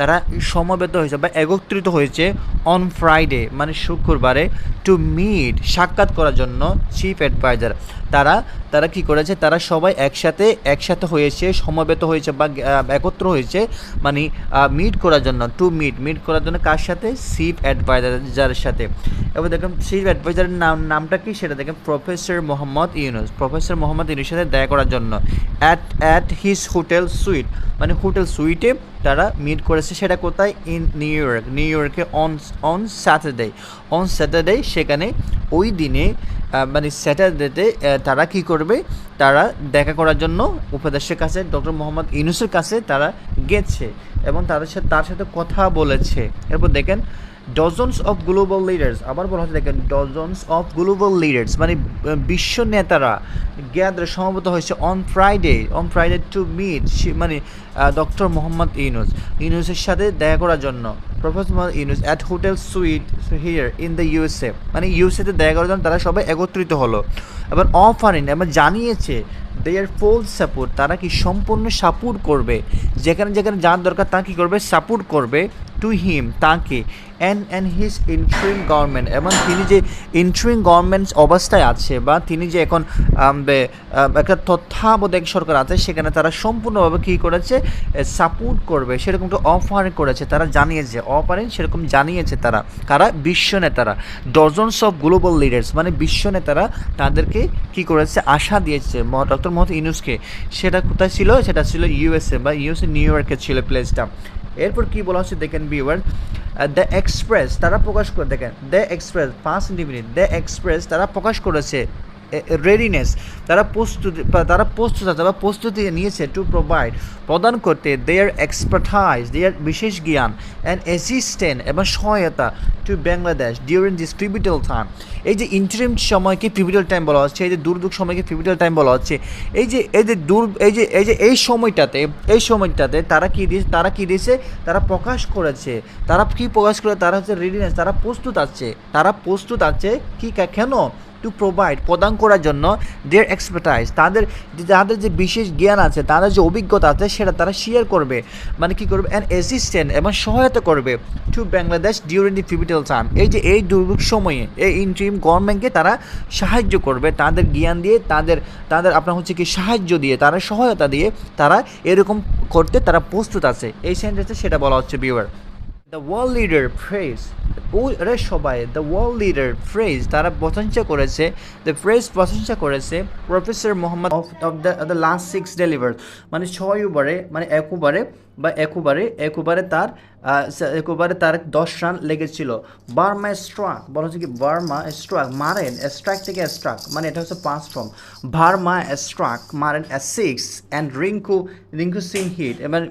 তারা সমবেত হয়েছে বা একত্রিত হয়েছে অন ফ্রাইডে মানে শুক্রবারে টু মিট সাক্ষাৎ করার জন্য চিফ অ্যাডভাইজার তারা তারা কি করেছে? তারা সবাই একসাথে একসাথে হয়েছে, সমবেত হয়েছে বা একত্র হয়েছে মানে মিট করার জন্য টু মিট মিট করার জন্য কার সাথে? চিফ অ্যাডভাইজারের সাথে। এবার দেখেন চিফ অ্যাডভাইজারের নাম, নামটা কি? সেটা দেখেন প্রফেসর মোহাম্মদ ইউনুস প্রফেসর মোহাম্মদ ইউনুসের সাথে দেখা করার জন্য। At at his hotel suite মানে হোটেল সুইটে তারা মিট করেছে, সেটা কোথায়? ইন নিউ ইয়র্ক নিউ ইয়র্কে on on Saturday on Saturday সেখানে ওই দিনে মানে স্যাটারডেতে তারা কি করবে? তারা দেখা করার জন্য উপদেশের কাছে, ডক্টর মোহাম্মদ ইউনুসের কাছে তারা গেছে এবং তাদের সাথে তার সাথে কথা বলেছে। এরপর দেখেন ডজনস অফ গ্লোবাল লিডার্স আবার বলা হচ্ছে দেখেন ডজনস অফ গ্লোবাল লিডার্স মানে বিশ্ব নেতারা গ্যাদার সমবেত হয়েছে on Friday on Friday to meet মানে ডক্টর মোহাম্মদ ইউনুস। ইউনুসের সাথে দেখা করার জন্য professor Mohammad Yunus at hotel suite here in the USA মানে ইউএসএতে দেখা করার জন্য তারা সবাই একত্রিত হলো। এবার অফারিং এবার জানিয়েছে দেয়ার ফুল সাপোর্ট তারা কি সম্পূর্ণ সাপোর্ট করবে? যেখানে যেখানে যার দরকার তা কী করবে? সাপোর্ট করবে টু হিম তাকে। And and his interim government এবং তিনি যে ইন্ট্রিং গভর্নমেন্ট অবস্থায় আছে বা তিনি যে এখন বে- একটা তত্ত্বাবধায়ক সরকার আছে, সেখানে তারা সম্পূর্ণভাবে কী করেছে? সাপোর্ট করবে। সেরকম একটা অফার করেছে। তারা জানিয়েছে অফারিং সেরকম জানিয়েছে তারা। কারা? বিশ্ব নেতারা। ডজনস অফ গ্লোবাল লিডার্স মানে বিশ্ব নেতারা তাদেরকে কি করেছে? আশা দিয়েছে। ডক্টর মোহাম্মদ ইউনুসকে সেটা কোথায় ছিল? সেটা ছিল ইউএসএ বা ইউএসএ নিউ ইয়র্কে ছিল প্লেসটা। এরপর কি বলা হচ্ছে দেখেন বিওয়ার দ্য এক্সপ্রেস, তারা প্রকাশ করে দেখেন, দ্য এক্সপ্রেস, পাঁচ মিনিট, দ্য এক্সপ্রেস তারা প্রকাশ করেছে। রেডিনেস তারা প্রস্তুতি তারা প্রস্তুত আছে বা প্রস্তুতি নিয়েছে টু প্রোভাইড প্রদান করতে দেয়ার এক্সপার্টাইজ দেয়ার বিশেষ জ্ঞান অ্যান্ড অ্যাসিস্ট্যান্ট এবং সহায়তা to Bangladesh during this pivotal time এই যে ইন্টারিম সময়কে পিভিটাল টাইম বলা হচ্ছে, এই যে দুর্যোগ সময়কে পিভিটাল টাইম বলা হচ্ছে, এই যে এই যে দূর, এই যে এই যে, এই সময়টাতে এই সময়টাতে তারা কী দিয়েছে, তারা কী দিয়েছে, তারা প্রকাশ করেছে। তারা কী প্রকাশ করে, তারা হচ্ছে রেডিনেস তারা প্রস্তুত আছে। তারা প্রস্তুত আছে কা- কেন? টু প্রোভাইড প্রদান করার জন্য দেয়ার এক্সপার্টাইজ তাদের তাদের যে বিশেষ জ্ঞান আছে, তাদের যে অভিজ্ঞতা আছে, সেটা তারা শেয়ার করবে। মানে কি করবে? অ্যান্ড অ্যাসিস্ট্যান্ট এবং সহায়তা করবে to Bangladesh during the pivotal time এই যে, এই দুর্যোগ সময়ে, এই ইন্ট্রিম গভর্নমেন্টকে তারা সাহায্য করবে, তাদের জ্ঞান দিয়ে, তাদের তাদের আপনার হচ্ছে কি সাহায্য দিয়ে, তারা সহায়তা দিয়ে তারা এরকম করতে তারা প্রস্তুত আছে। এই সেন্টেন্সে সেটা বলা হচ্ছে beware the world leader praise ওরা সবাই দ্য ওয়ার্ল্ড লিডার ফ্রেজ তারা প্রশংসা করেছে। দ্য ফ্রেজ প্রশংসা করেছে professor Mohammad of of the the last six deliver মানে ছয় ওভারে মানে এক বা এক ওভারে এক ওভারে তার আহ, এক ওভারে তার দশ রান লেগেছিল। বার্মা স্ট্রাক বলা হচ্ছে কি বার্মা স্ট্রাক মারেন স্ট্রাক থেকে স্ট্রাক মানে এটা হচ্ছে পাঁচ ফর্ম। ভার্মা স্ট্রাক মারেন six and Rinku Rinku Singh hit. এবার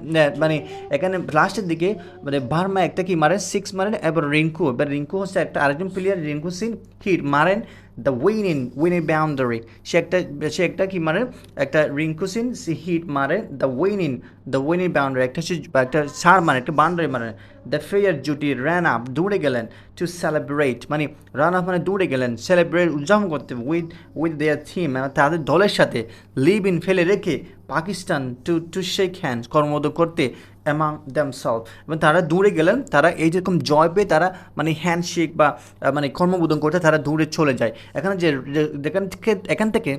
মানে এখানে লাস্টের দিকে মানে ভার্মা একটা কি মারেন সিক্স মারেন এবার রিঙ্কু এবার রিঙ্কু হচ্ছে একটা আরেকজন প্লেয়ার রিঙ্কু সিং হিট মারেন the win in win in boundary সে একটা সে একটা কি মারে? একটা রিঙ্কু সিন সে হিট মারে। The win in the win in boundary একটা হচ্ছে একটা ছাড় মানে একটা বাউন্ডারি মারে। দ্য ফেয়ার জুটি রান আপ দৌড়ে গেলেন টু সেলিব্রেট মানে রান আপ মানে দৌড়ে গেলেন। সেলিব্রেট উদযাপন করতে উইথ উইথ দেয়ার থিম মানে তাদের দলের সাথে। লিভ ইন ফেলে রেখে Pakistan to to shake hand কর্মদ করতে। অ্যামাং দ্যামসলভ এবং তারা দূরে গেলেন, তারা এই যেরকম জয় পেয়ে তারা মানে হ্যান্ডশেক বা মানে কর্মবোধন করতে তারা দূরে চলে যায়। এখানে যে এখান থেকে এখান থেকে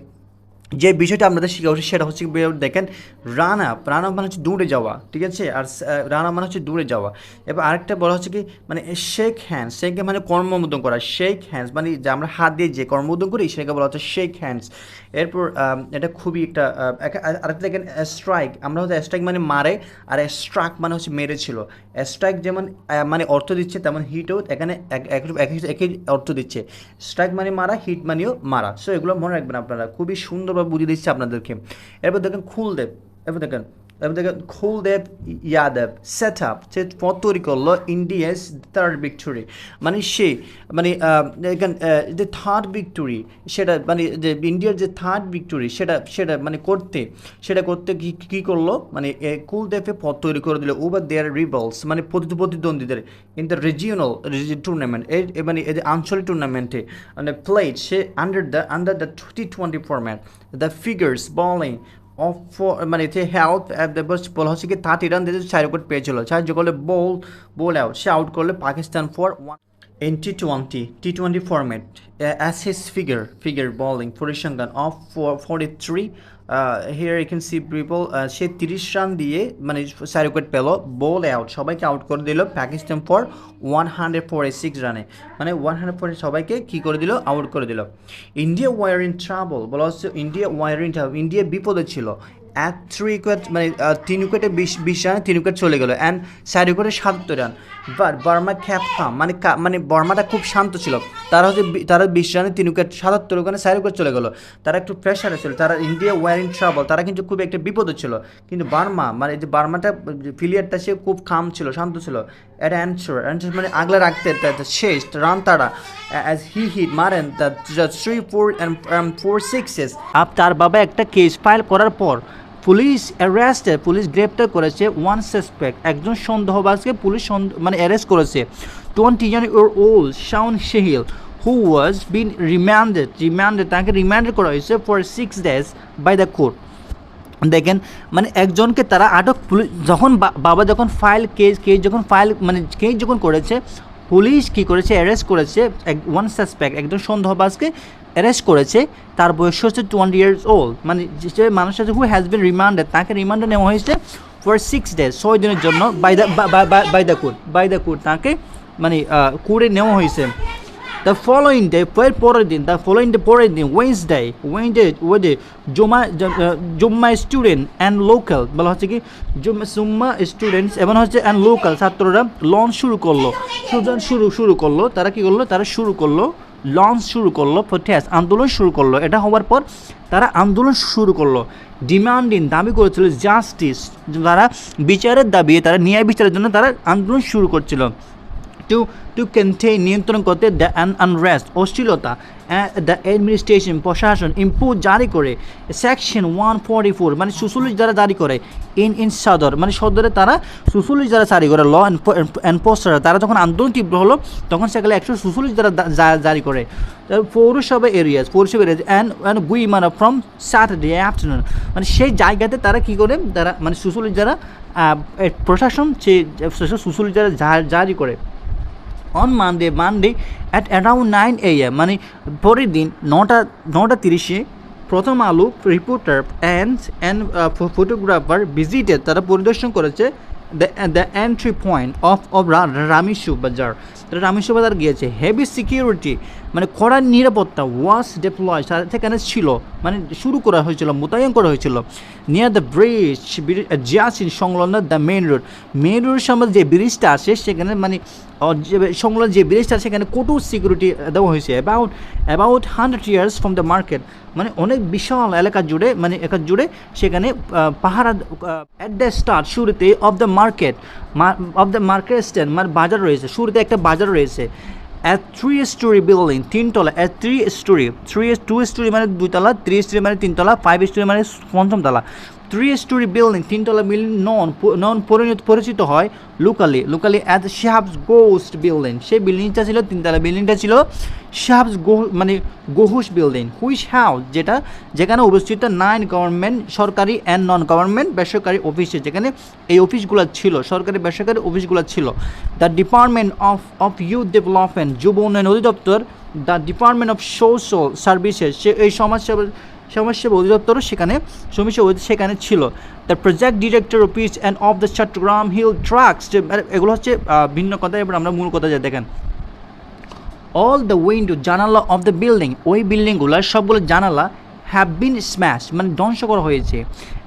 যে বিষয়টা আপনাদের শিখা উচিত সেটা হচ্ছে দেখেন, রান আপ রান আপ মানে হচ্ছে দূরে যাওয়া, ঠিক আছে? আর রান আপ মানে হচ্ছে দূরে যাওয়া। এবার আরেকটা বলা হচ্ছে কি মানে শেক হ্যান্ডস শেক মানে কর্মবোধন করা শেক হ্যান্ডস মানে যে আমরা হাত দিয়ে যে কর্মবোধন করি, সেটাকে বলা হচ্ছে শেক হ্যান্ডস এরপর এটা খুবই একটা আর- আরেকটা দেখেন স্ট্রাইক আমরা হচ্ছে স্ট্রাইক মানে মারে, আর স্ট্রাক মানে হচ্ছে মেরেছিল। স্ট্রাইক যেমন মানে অর্থ দিচ্ছে, তেমন হিটও এখানে এক- এক- একই একই অর্থ দিচ্ছে। স্ট্রাইক মানে মারা হিট মানেও মারা। সো এগুলো মনে রাখবেন আপনারা। খুবই সুন্দরভাবে বুঝিয়ে দিচ্ছে আপনাদেরকে। এরপর দেখেন খুলদেব এরপর দেখেন এবার দেখেন খুলদেব ইয়াদব সেট আপ সে পথ তৈরি করল ইন্ডিয়াস থার্ড ভিক্টোরি মানে সে মানে যে থার্ড ভিক্টোরি সেটা মানে যে ইন্ডিয়ার যে থার্ড ভিক্টোরি সেটা সেটা মানে করতে, সেটা করতে কি, কী করল? মানে কুলদেবে পথ তৈরি করে দিল ওভার দেয়ার রিবলস মানে প্রতি প্রতিদ্বন্দ্বীদের ইন দ্য রিজিওনাল টুর্নামেন্ট এই মানে এই যে আঞ্চলিক টুর্নামেন্টে মানে played say under the under the T twenty format the figures bowling of মানে যে হেল্প বলা হচ্ছে কি থার্টি রান দিতে চার উইকেট পেয়েছিল। সাহায্য করলে বোল বোল আউট সে আউট করলে Pakistan for one In T20, T20 format, uh, as his figure, figure bowling, পরিসংখ্যান of 43, uh, you can see people সে তিরিশ রান দিয়ে মানে চার উইকেট পেল বল আউট সবাইকে আউট করে দিল Pakistan for one hundred forty six রানে। মানে ওয়ান হান্ড্রেড ফোরটি সবাইকে কী করে দিল আউট করে দিল। ইন্ডিয়া ওয়ার ইন ট্রাভেল বলা হচ্ছে India were in trouble India বিপদে ছিল। এক থ্রি উইকেট মানে তিন উইকেটে বিশ বিশ রানে তিন উইকেট চলে গেল। অ্যান্ড চার উইকেটে সাতাত্তর রান। বাট বার্মা খ্যাপ খাম মানে মানে বর্মাটা খুব শান্ত ছিল। তারা হচ্ছে তারা বিশ রানে তিন উইকেট সাতাত্তর ওখানে চার উইকেট চলে গেলো। তারা একটু প্রেশারে ছিল। তারা ইন্ডিয়া ওয়ার ইন ট্রাভেল তারা কিন্তু খুব একটা বিপদে ছিল। কিন্তু বার্মা মানে যে বার্মাটা ফিলিয়ারটা, সে খুব খাম ছিল, শান্ত ছিল। এটা অ্যান্সার অ্যান্সার মানে আগলে রাখতে শেষ রান তারা। অ্যাজ হি হিট মারেন three four four sixes up তার বাবা একটা কেস ফাইল করার পর পুলিশ অ্যারেস্টে পুলিশ গ্রেপ্তার করেছে ওয়ান সাসপেক্ট একজন সন্দেহবাজকে পুলিশ মানে অ্যারেস্ট করেছে। Twenty year or old Shaon Shahil who was been remanded remanded তাকে রিমান্ডেড করা হয়েছে for six days by the court দেখেন মানে একজনকে তারা আটক পুলিশ যখন বাবা যখন ফাইল কেস কেস যখন ফাইল মানে কেস যখন করেছে, পুলিশ কী করেছে অ্যারেস্ট করেছে, এক ওয়ান সাসপেক্ট একজন সন্দেহবাজকে অ্যারেস্ট করেছে, তার বয়স হচ্ছে টোয়েন্টি ইয়ার্স ওল্ড মানে যে মানুষ আছে হু হ্যাজ বিন রিমান্ডেড তাকে রিমান্ডে নেওয়া হয়েছে ফর সিক্স ডেজ ছয় দিনের জন্য by the by the court by the court তাকে মানে কোর্টে নেওয়া হয়েছে। দ্য ফলোয়িং ডে এর পরের দিন দ্য ফলোয়িং ডে পরের দিন ওয়েন্সডে ওয়েন্সডে ওয়েডে জমা জুম্মা স্টুডেন্ট অ্যান্ড লোকাল বলা হচ্ছে কি, জুম্মা স্টুডেন্টস এবং হচ্ছে অ্যান্ড লোকাল ছাত্ররা লঞ্চ শুরু করল। স্টুডেন্ট শুরু শুরু করল, তারা কি করল? তারা শুরু করল লঞ্চ শুরু করল, প্রোটেস্ট, আন্দোলন শুরু করল। এটা হওয়ার পর তারা আন্দোলন শুরু করল। ডিমান্ডিং দাবি করেছিল জাস্টিস তারা বিচারের দাবি, তারা ন্যায় বিচারের জন্য তারা আন্দোলন শুরু করছিল। টু টু কন্টেইন নিয়ন্ত্রণ করতে দ্য আনরেস্ট অশ্লীলতা দ্য অ্যাডমিনিস্ট্রেশন প্রশাসন ইম্পোজ জারি করে সেকশন ওয়ান ফর্টি ফোর মানে সুসুলিশ যারা জারি করে ইন ইন সদর মানে সদরে তারা সুসুলিশ যারা জারি করে ল এনফোর্সার তারা যখন আন্দোলন তীব্র হলো, তখন সেখানে একশো সুসুলিশ যারা জারি করে। পৌরসভা এরিয়াস পৌরসভা এরিয়াস অ্যান্ড অ্যান্ড গুই মানে ফ্রম স্যাটারডে আফটারনুন মানে সেই জায়গাতে তারা কী করে, তারা মানে সুসুলিশ যারা প্রশাসন সে সুসুলিশ যারা জারি করে। On Monday Monday at around nine a মানে পরের দিন নটা নটা তিরিশে প্রথম আলো reporter and and photographer visited তারা পরিদর্শন করেছে the the entry point of of Rameshwar Bazar তারা রামেশ্বর বাজার গিয়েছে। হেভি সিকিউরিটি মানে কড়া নিরাপত্তা ওয়াস ডেপ্লয় সেখানে ছিল মানে শুরু করা হয়েছিল, মোতায়েন করা হয়েছিল। নিয়ার দ্য ব্রিজ জিয়াসিন সংলগ্ন দ্য মেন রোড মেন রোডের সামনে যে ব্রিজটা আছে, সেখানে মানে সংলগ্ন যে ব্রিজটা আছে, সেখানে কঠোর সিকিউরিটি দেওয়া হয়েছে। About about hundred years from the market মানে অনেক বিশাল এলাকা জুড়ে মানে এলাকা জুড়ে সেখানে পাহারা অ্যাট দ্য স্টার্ট শুরুতে of the market of the market stand মানে বাজার রয়েছে। শুরুতে একটা বাজার রয়েছে। থ্রি স্টোরি বিল্ডিং তিনতলা three story three two story মানে দুইতলা থ্রি স্টোরি মানে তিনতলা ফাইভ স্টোরি মানে পঞ্চমতলা। থ্রি স্টোরি বিল্ডিং তিনতলা বিল্ডিং নন নন পরিণত, পরিচিত হয় লোকালি লোকালি অ্যাজ শাহাবস গোস্ট বিল্ডিং সেই বিল্ডিংটা ছিল তিনতলা বিল্ডিংটা ছিল শাহাবস গো মানে গোহুস বিল্ডিং হুইচ হাউস যেটা যেখানে অবস্থিত নাইন গভর্নমেন্ট সরকারি অ্যান্ড নন গভর্নমেন্ট বেসরকারি অফিসে যেখানে এই অফিসগুলো ছিল, সরকারি বেসরকারি অফিসগুলো ছিল। The department of of youth development যুব উন্নয়ন অধিদপ্তর the department of social services সে এই সমাজসেবা সমাজসেবা অধিদপ্তরও সেখানে সমাজসেবা সেখানে ছিল। The project director office and of the Chattogram hill tracts এগুলো হচ্ছে ভিন্ন কথা, এবার আমরা মূল কথা যা দেখেন। অল দ্য উইন্ডো জানালা অফ দ্য বিল্ডিং ওই বিল্ডিংগুলো সবগুলো জানালা হ্যাভ বিন স্ম্যাশ মানে ধ্বংস করা হয়েছে।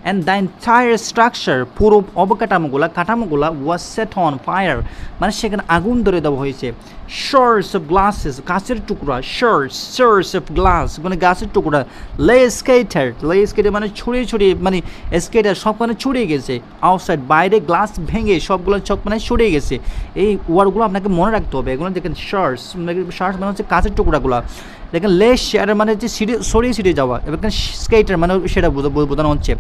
অ্যান্ড দ্য এন্টায়ার স্ট্রাকচার পুরো অবকাঠামোগুলো, কাঠামোগুলো ওয়াজ সেট অন ফায়ার মানে সেখানে আগুন ধরে দেওয়া হয়েছে। শার্টস অফ গ্লাসেস গাছের টুকরা শার্টস শার্টস অফ গ্লাস মানে গাছের টুকরা। লে স্কেটার লে স্কেটার মানে ছড়িয়ে ছড়িয়ে মানে স্কেটার সবখানে ছড়িয়ে গেছে। আউটসাইড বাইরে গ্লাস ভেঙে সবগুলো সব মানে ছড়িয়ে গেছে। এই ওয়ার্ডগুলো আপনাকে মনে রাখতে হবে। এগুলো দেখেন শার্টস শার্টস মানে হচ্ছে কাঁচের টুকরাগুলো। দেখেন লেস শেয়ার মানে হচ্ছে সিঁড়ি, সরিয়ে সিঁড়িয়ে যাওয়া। এবার স্কেটার মানে সেটা বোঝা- বোঝা- বোঝানো হচ্ছে।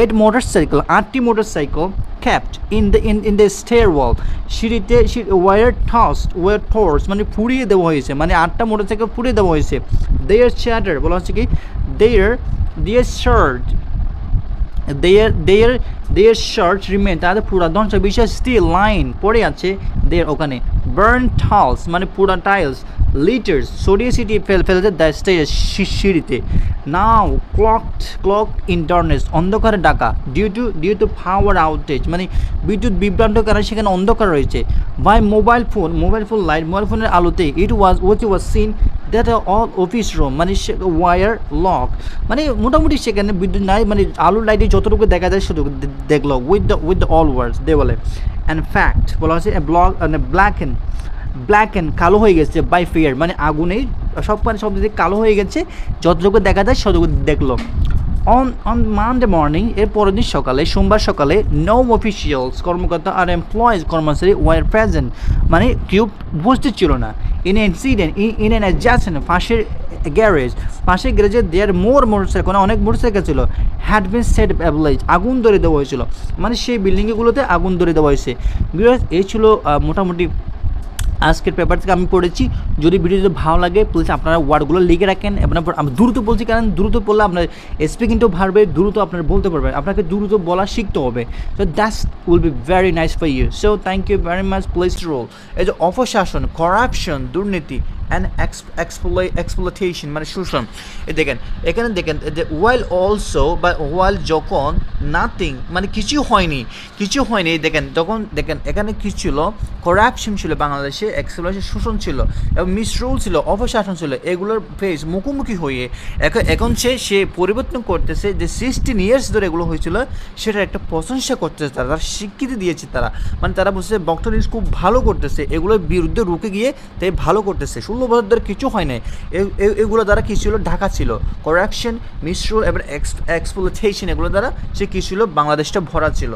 এইট মোটর সাইকেল আটটি motorcycle kept in the in in the stairwell সিঁড়িতে ওয়ার টস্ট ওয়ার থোর্স মানে ফুরিয়ে দেওয়া হয়েছে মানে আটটা মোটর সাইকেল ফুরিয়ে দেওয়া হয়েছে। দেয়ার চ্যাটার বলা হচ্ছে কি? There their shirt there there there shirt remain তাদের পুরা ধ্বংস বিষয় স্টিল লাইন পড়ে আছে দেয়ার ওখানে। বার্ন টাইলস মানে পুরা টাইলস লিটার্স সরিয়ে সিটিয়ে ফেল ফেলতে দ্য স্টেজ সিঁড়িতে। Now clock clock in darkness অন্ধকারে ডাকা due to due to power outage মানে বিদ্যুৎ বিভ্রান্ত কারণে সেখানে অন্ধকার রয়েছে। By mobile phone mobile phone light mobile ফোনের আলোতে it was watch was seen that all office room মানে সে ওয়ার লক মানে মোটামুটি সেখানে বিদ্যুৎ নাই মানে আলোর লাইটে যতটুকু দেখা যায় সেটুকু দেখল with the with the all words they বলে অ্যান্ড ফ্যাক্ট বলা হচ্ছে block black and black and কালো হয়ে গেছে বাই ফিয়ার মানে আগুনেই সব মানে সব দিকে কালো হয়ে গেছে। যতটুকু দেখা যায় ততটুকু দেখল। অন অন মানডে মর্নিং এর পরের দিন সকালে, সোমবার সকালে নো অফিসিয়ালস কর্মকর্তা আর এমপ্লয়েজ কর্মচারী ওয়ার প্রেজেন্ট মানে কেউ উপস্থিত ছিল না। In incident in in an adjacent পাশের গ্যারেজ পাশের গ্যারেজে দেয়ার মোর মোটরসাইকেল অনেক মোটরসাইকেল ছিল। হ্যাড বিন সেট অ্যাবলাইজ আগুন ধরে দেওয়া হয়েছিল। মানে সেই বিল্ডিংগুলোতে আগুন ধরে দেওয়া হয়েছে। বিকজ এই ছিল মোটামুটি আজকের পেপার থেকে আমি পড়েছি। যদি ভিডিও ভালো লাগে প্লিজ আপনারা ওয়ার্ডগুলো লিখে রাখেন। আপনার- আমি দ্রুত বলছি, কারণ দ্রুত পড়লে আপনার স্পিকিংটাও ভারবে দ্রুত আপনার বলতে পারবেন। আপনাকে দ্রুত বলা শিখতে হবে। So that's will be very nice for you so thank you very much please role এই যে অপশাসন করাপশন দুর্নীতি অ্যান্ড এক্সপ্লোটেশন মানে শোষণ এ দেখেন, এখানে দেখেন ওয়াইল অলসো বা ওয়াইল যখন নাথিং মানে কিছু হয়নি কিছু হয়নি দেখেন তখন দেখেন, এখানে কি ছিল? করাপশন ছিল বাংলাদেশে এক্সপ্লোটেশন শোষণ ছিল, এবং মিসরুল ছিল, অপশাসন ছিল, এগুলোর ফেস মুখোমুখি হয়ে, এখন এখন সে সে পরিবর্তন করতেছে, যে সিক্সটিন ইয়ার্স ধরে এগুলো হয়েছিল, সেটার একটা প্রশংসা করতেছে তারা তারা স্বীকৃতি দিয়েছে তারা। মানে তারা বলছে বক্তব্য খুব ভালো করতেছে, এগুলোর বিরুদ্ধে রুখে গিয়ে তাই ভালো করতেছে। বছর কিছু হয় নাই। এগুলো দ্বারা কী ছিল? ঢাকা ছিল। করাকশন মিশ্র এবং এক্সপ্লোটেশন এগুলো দ্বারা সে কী ছিল? বাংলাদেশটা ভরা ছিল।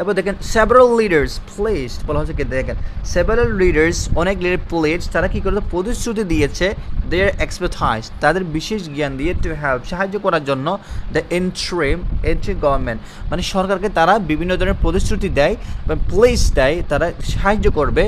এবার দেখেন সেভারাল লিডার্স প্লেসড বলা হচ্ছে কি, দেখেন সেভারাল লিডার্স অনেক লিডার প্লেস তারা কী করতে প্রতিশ্রুতি দিয়েছে দেয়ার এক্সপার্টাইজ তাদের বিশেষ জ্ঞান দিয়ে টু হেল্প সাহায্য করার জন্য দ্য এন্ট্রিম এন্ট্রি গভর্নমেন্ট মানে সরকারকে তারা বিভিন্ন ধরনের প্রতিশ্রুতি দেয়, বা প্লেস দেয়, তারা সাহায্য করবে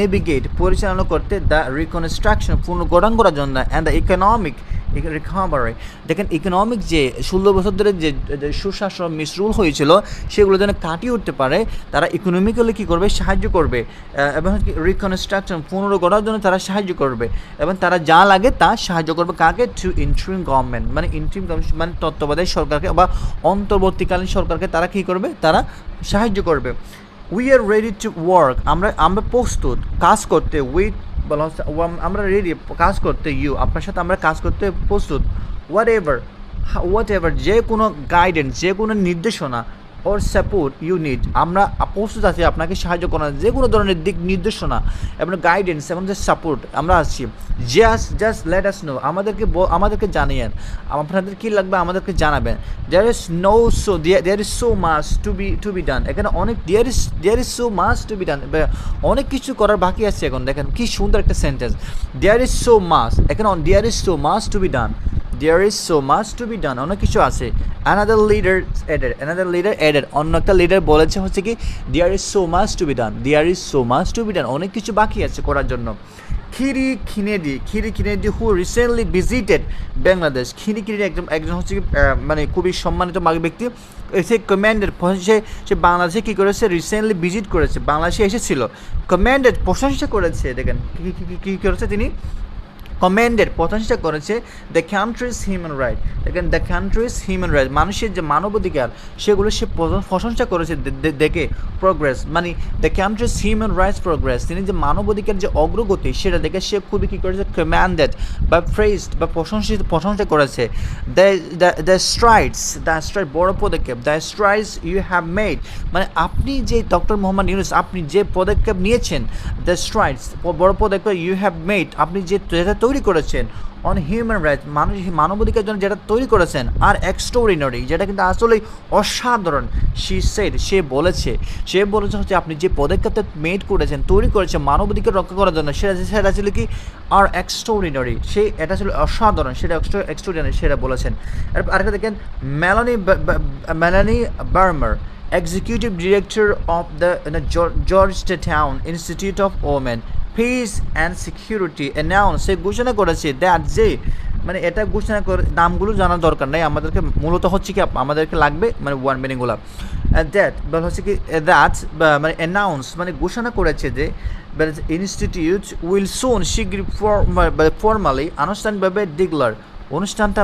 নেভিগেট পরিচালনা করতে দ্য রিকনস্ট্রাকশন পুনর্গঠন করার জন্য অ্যান্ড দ্য ইকোনমিক রিকভারি দেখেন ইকোনমিক যে ষোলো বছর ধরে যে সুশাসন মিসরুল হয়েছিল, সেগুলো যেন কাটিয়ে উঠতে পারে, তারা ইকোনমিক্যালি কী করবে? সাহায্য করবে। এবং রিকনস্ট্রাকশন পুনর্গড়ার জন্য তারা সাহায্য করবে। এবং তারা যা লাগে তা সাহায্য করবে কাকে? টু ইন্ট্রিম গভর্নমেন্ট মানে ইন্ট্রিম মানে তত্ত্বাবধায়ক সরকারকে বা অন্তর্বর্তীকালীন সরকারকে তারা কী করবে? তারা সাহায্য করবে। We are ready to work আমরা আমরা প্রস্তুত কাজ করতে উইথ বলা হচ্ছে আমরা রেডি কাজ করতে ইউ আপনার সাথে আমরা কাজ করতে প্রস্তুত। হোয়াট এভার হোয়াট এভার যে কোনো গাইডেন্স যে কোনো নির্দেশনা ওর সাপোর্ট ইউ নিড আমরা প্রস্তুত আছি, আপনাকে সাহায্য করার যে কোনো ধরনের দিক নির্দেশনা এবং গাইডেন্স এবং যে সাপোর্ট আমরা আছি। Just just let us know আমাদেরকে আমাদেরকে জানিয়েন। আপনাদের কী লাগবে আমাদেরকে জানাবেন। There is no so there is so much to be to be done এখানে অনেক there is there is so much to be done অনেক কিছু করার বাকি আছে এখন। দেখেন, কি সুন্দর একটা sentence there is so much এখানে there is so much to be done there is so much to be done অনেক কিছু আছে। Another leader added another leader added অন্য একটা লিডার বলেছে হচ্ছে কি there is so much to be done there is so much to be done অনেক কিছু বাকি আছে করার জন্য। Kerry Kennedy Kerry Kennedy who recently visited Bangladesh Kerry Kennedy একজন একজন হচ্ছে কি মানে খুবই সম্মানিত ব্যক্তি। সে কমান্ডেড সে সে বাংলাদেশে কী করেছে? রিসেন্টলি ভিজিট করেছে। বাংলাদেশে এসেছিল। কমান্ডেড প্রশংসা করেছে। দেখেন কী, কী- কী করেছে তিনি? কমেন্ডেড প্রশংসা করেছে দ্য কান্ট্রিজ হিউম্যান রাইট দেখেন দ্য কান্ট্রিজ হিউম্যান রাইট মানুষের যে মানবাধিকার, সেগুলো সে প্রশ- প্রশংসা করেছে দেখে প্রোগ্রেস মানে the country's human rights progress তিনি যে মানবাধিকার যে অগ্রগতি, সেটা দেখে সে খুবই কী করেছে? কম্যান্ডেড বা ফ্রেজড বা প্রশংসিত, প্রশংসা করেছে। দ্য স্ট্রাইডস দ্য স্ট্রাইড বড় পদক্ষেপ the strides you have made মানে আপনি যে ডক্টর মোহাম্মদ ইউনুস, আপনি যে পদক্ষেপ নিয়েছেন দ্য স্ট্রাইডস বড় পদক্ষেপ ইউ হ্যাভ মেড আপনি যে তৈরি করেছেন অন হিউম্যান রাইটস মানুষ মানবাধিকার জন্য যেটা তৈরি করেছেন আর এক্সট্রাঅর্ডিনারি যেটা কিন্তু আসলেই অসাধারণ। সি সেড সে বলেছে সে বলেছে হচ্ছে আপনি যে পদক্ষেপটা মেড করেছেন তৈরি করেছেন মানবাধিকার রক্ষা করার জন্য সেটা সেটা ছিল কি? আর এক্সট্রাঅর্ডিনারি সে এটা ছিল অসাধারণ সেটা এক্সট্রা এক্সট্রাঅর্ডিনারি সেটা বলেছেন। আর আরেকটা দেখেন মেলানি মেলানি বার্মার director of the uh, Geor- Georgetown Institute of Women Peace and security announce সে ঘোষণা করেছে দ্যাট যে মানে এটা ঘোষণা করে, নামগুলো জানার দরকার নেই। আমাদেরকে মূলত হচ্ছে কি, আমাদেরকে লাগবে মানে ওয়ান মিনিংগুলো দ্যাট বা হচ্ছে কি দ্যাট মানে অ্যানাউন্স মানে ঘোষণা করেছে যে ইনস্টিটিউট উইল সোন শিগ্রি ফর্মালি আনুষ্ঠানিকভাবে ডিগলার অনুষ্ঠানটা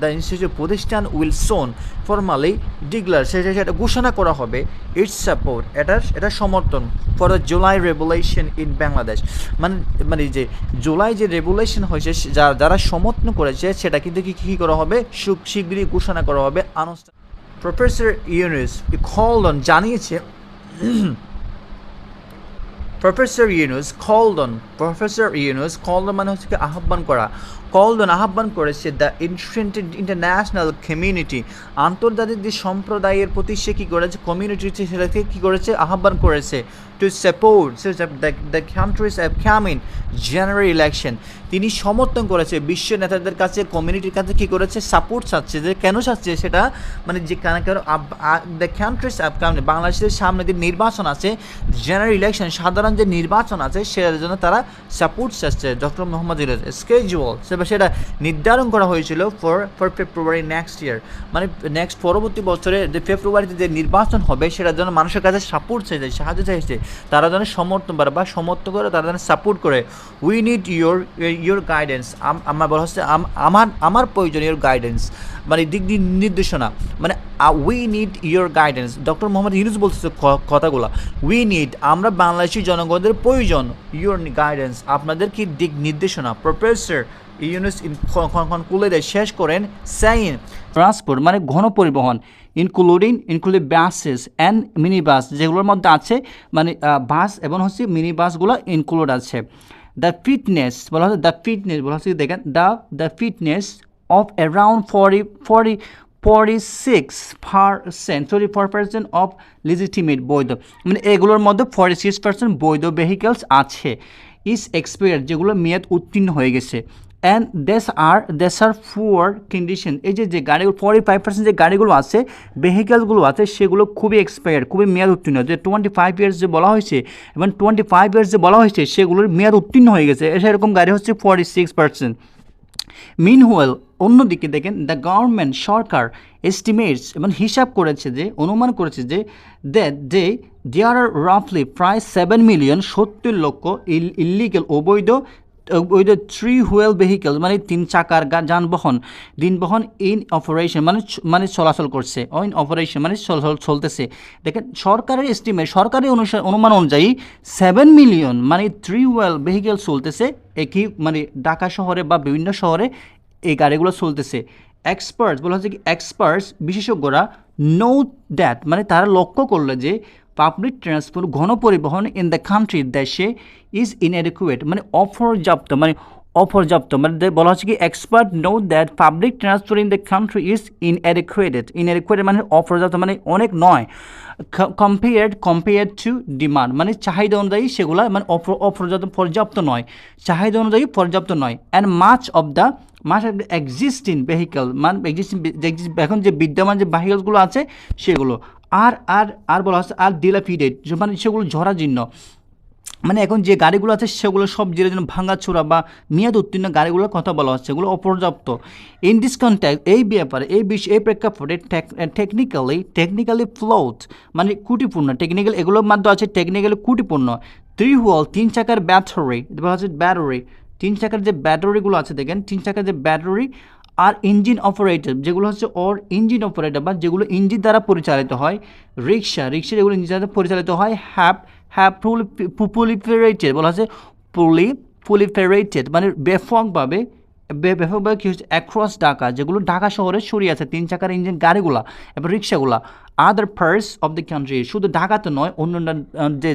দ্য ইনস্টিটিউট প্রতিষ্ঠান উইল সোন ফর্মালি ডিগলার সেটা সেটা ঘোষণা করা হবে। ইটস সাপোর্ট এটার এটা সমর্থন for the July revolution in Bangladesh মানে মানে যে জুলাই যে রেভুলেশন হয়েছে যারা যারা সমর্থন করেছে, সেটা কিন্তু কি, কী করা হবে? শীঘ্রই ঘোষণা করা হবে। আনুষ্ঠান প্রফেসর ইউনুস কলন জানিয়েছে professor Yunus called on professor Yunus called on মানে হচ্ছে আহ্বান করা। কলডন আহ্বান করেছে দ্য ইন্টারন্যাশনাল কমিউনিটি। আন্তর্জাতিক যে সম্প্রদায়ের প্রতি সে কী করেছে কমিউনিটি সেটাকে কী করেছে, আহ্বান করেছে to support the country's coming general election তিনি সমর্থন করেছে, বিশ্ব নেতাদের কাছে কমিউনিটির কাছে কী করেছে সাপোর্ট চাচ্ছে যে কেন চাচ্ছে সেটা মানে যে কেন কেন দ্য কান্ট্রিজ আপকামিং বাংলাদেশের সামনে যে নির্বাচন আছে জেনারেল ইলেকশন সাধারণ যে নির্বাচন আছে, সেটার জন্য তারা সাপোর্ট চাচ্ছে। ডক্টর মোহাম্মদ ইউনুস স্কেজুয়াল সেটা নির্ধারণ করা হয়েছিল for for February next year মানে নেক্সট পরবর্তী বছরে যে ফেব্রুয়ারিতে যে নির্বাচন হবে সেটার জন্য মানুষের কাছে সাপোর্ট চাইছে, সাহায্য চাইছে, তারা যেন সমর্থন করে বা সমর্থন করে, তারা যেন সাপোর্ট করে। We need your your guidance আমার বলা হচ্ছে, আম- আমার আমার প্রয়োজন ইয়োর গাইডেন্স মানে দিক নির্দেশনা। মানে we need your guidance doctor Mohammad Yunus বলতেছে কথাগুলো। উই নিড আমরা বাংলাদেশি জনগণদের প্রয়োজন ইয়োর গাইডেন্স আপনাদের কি দিক নির্দেশনা? প্রফেসর ইউনুস কুলে শেষ করেন সাইন ট্রান্সপোর্ট মানে ঘন পরিবহন, including including buses and mini bus যেগুলোর মধ্যে আছে মানে বাস এবং হচ্ছে মিনি বাসগুলো ইনক্লুড আছে। দ্য ফিটনেস বলা হচ্ছে দ্য ফিটনেস বলা হচ্ছে দেখেন the the fitness of around forty forty forty six percent forty four percent of legitimate বৈধ। মানে এগুলোর মধ্যে ফর্টি সিক্স পার্সেন্ট বৈধ ভেহিকেলস আছে। ইস এক্সপায়ার যেগুলো মেয়াদ উত্তীর্ণ হয়ে গেছে। অ্যান্ড দেস আর দেস আর ফুয়ার কন্ডিশন এই যে যে গাড়িগুলো ফর্টি ফাইভ পার্সেন্ট যে গাড়িগুলো আছে ভেহিকেলসগুলো আছে, সেগুলো খুবই এক্সপায়ার খুবই মেয়াদ উত্তীর্ণ। যে টোয়েন্টি ফাইভ ইয়ার্স যে বলা হয়েছে, এবং টোয়েন্টি ফাইভ ইয়ার্স যে বলা হয়েছে, সেগুলোর মেয়াদ উত্তীর্ণ হয়ে গেছে। সেরকম গাড়ি হচ্ছে ফর্টি সিক্স পার্সেন্ট মিনওয়েল অন্যদিকে দেখেন দ্য গভর্নমেন্ট সরকার এস্টিমেটস এবং হিসাব করেছে যে, অনুমান করেছে যে দ্যাট দে দেয়ার আর রাফলি প্রায় সেভেন মিলিয়ন সত্তর লক্ষ ইলিগেল অবৈধ অবৈধ থ্রি হুয়েল ভেহিকেল মানে তিন চাকার যানবাহন, দিনবহন ইন অপারেশন মানে মানে চলাচল করছে। ইন অপারেশন মানে চল- চল- চলতেছে। দেখেন, সরকারের এস্টিমেট সরকারি অনুমান অনুযায়ী সেভেন মিলিয়ন মানে থ্রি হুয়েল ভেহিকেল চলতেছে একই মানে ঢাকা শহরে বা বিভিন্ন শহরে এই গাড়িগুলো চলতেছে। এক্সপার্টস বলা হচ্ছে কি এক্সপার্টস বিশেষজ্ঞরা নো দ্যাট মানে তারা লক্ষ্য করল যে পাবলিক ট্রান্সপোর্ট গণপরিবহন ইন দ্য কান্ট্রি দেশে ইজ ইনএডিকুয়েট মানে অপর্যাপ্ত মানে অপর্যাপ্ত মানে বলা হচ্ছে কি expert know that public transport in the country is inadequated inadequated মানে অপর্যাপ্ত মানে অনেক নয় কম্পেয়ার্ড কম্পেয়ার্ড টু ডিমান্ড মানে চাহিদা অনুযায়ী সেগুলো মানে অপ- অপর্যাপ্ত পর্যাপ্ত নয় চাহিদা অনুযায়ী পর্যাপ্ত নয় and much of the much of the existing vehicle মানে এক্সিস্টিং এখন যে বিদ্যমান যে ভেহিকেলসগুলো আছে সেগুলো আর আর আর বলা হচ্ছে আর ডিলাপিডেড মানে সেগুলো ঝরাজীর্ণ। মানে এখন যে গাড়িগুলো আছে সেগুলো সব জেলের জন্য ভাঙাচোরা বা মেয়াদ উত্তীর্ণ গাড়িগুলোর কথা বলা হচ্ছে, এগুলো অপর্যাপ্ত। ইন দিস কন্ট্যাক্ট এই ব্যাপারে, এই বিষয় এই প্রেক্ষাপটে টেকনিক্যালি টেকনিক্যালি ফ্লোথ মানে কুটিপূর্ণ টেকনিক্যাল এগুলোর মাধ্যমে আছে টেকনিক্যালি কুটিপূর্ণ থ্রি হুয়াল তিন চাকার ব্যাটারি বলা হচ্ছে ব্যাটারি তিন চাকার যে ব্যাটারিগুলো আছে, দেখেন, তিন চাকার যে ব্যাটারি আর ইঞ্জিন অপারেটর যেগুলো হচ্ছে ওর ইঞ্জিন অপারেটর বা যেগুলো ইঞ্জিন দ্বারা পরিচালিত হয় রিক্সা রিক্সা যেগুলো ইঞ্জিন দ্বারা পরিচালিত হয় হ্যাপ হ্যাপ পুলিফেরেটেড বলা হচ্ছে পুলি পুলিফেরেটেড মানে ব্যাপকভাবে ব্যাপকভাবে কী হচ্ছে অ্যাক্রস ঢাকা যেগুলো ঢাকা শহরে ছড়িয়ে আছে তিন চাকার ইঞ্জিন গাড়িগুলা এবং রিক্সাগুলা other parts of the country শুধু ঢাকাতে নয় আহ, যে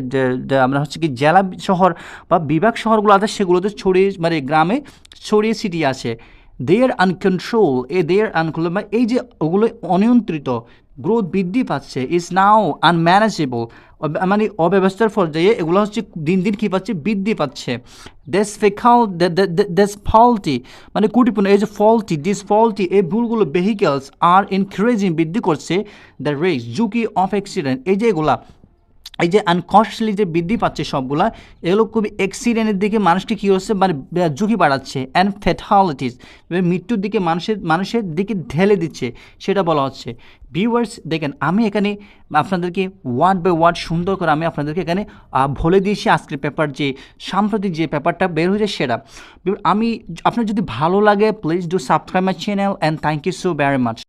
আমরা হচ্ছে কি জেলা শহর বা বিভাগ শহরগুলো আছে সেগুলোতে ছড়িয়ে মানে গ্রামে ছড়িয়ে ছিটিয়ে আছে। দেয়ার আনকন্ট্রোল এ দেয়ার আনকন্ট্রোল মানে এই যে ওগুলো অনিয়ন্ত্রিত গ্রোথ বৃদ্ধি পাচ্ছে ইজ নাও আনম্যানেজেবল মানে অব্যবস্থার পর্যায়ে এগুলো হচ্ছে দিন দিন কী পাচ্ছে? বৃদ্ধি পাচ্ছে। দেশ ফেখাল দেশ ফলটি মানে কুটিপূর্ণ, এই যে ফলটি দিস ফলটি এই ভুলগুলো ভেহিকেলস আর ইনক্রিজিং বৃদ্ধি করছে দ্য রিস্ক ঝুঁকি অফ অ্যাক্সিডেন্ট এই যে এগুলা এই যে আনকস্টলি যে বৃদ্ধি পাচ্ছে সবগুলা, এগুলো খুবই অ্যাক্সিডেন্টের দিকে মানুষটি কী হচ্ছে মানে ঝুঁকি বাড়াচ্ছে অ্যান্ড ফেটালিটিস মৃত্যুর দিকে মানুষের মানুষের দিকে ঢেলে দিচ্ছে, সেটা বলা হচ্ছে। ভিউয়ার্স দেখেন, আমি এখানে আপনাদেরকে ওয়ার্ড বাই ওয়ার্ড সুন্দর করে আমি আপনাদেরকে এখানে বলে দিয়েছি আজকের পেপার যে, সাম্প্রতিক যে পেপারটা বের হয়েছে সেটা। আমি, আপনার যদি ভালো লাগে please do subscribe my channel and thank you so very much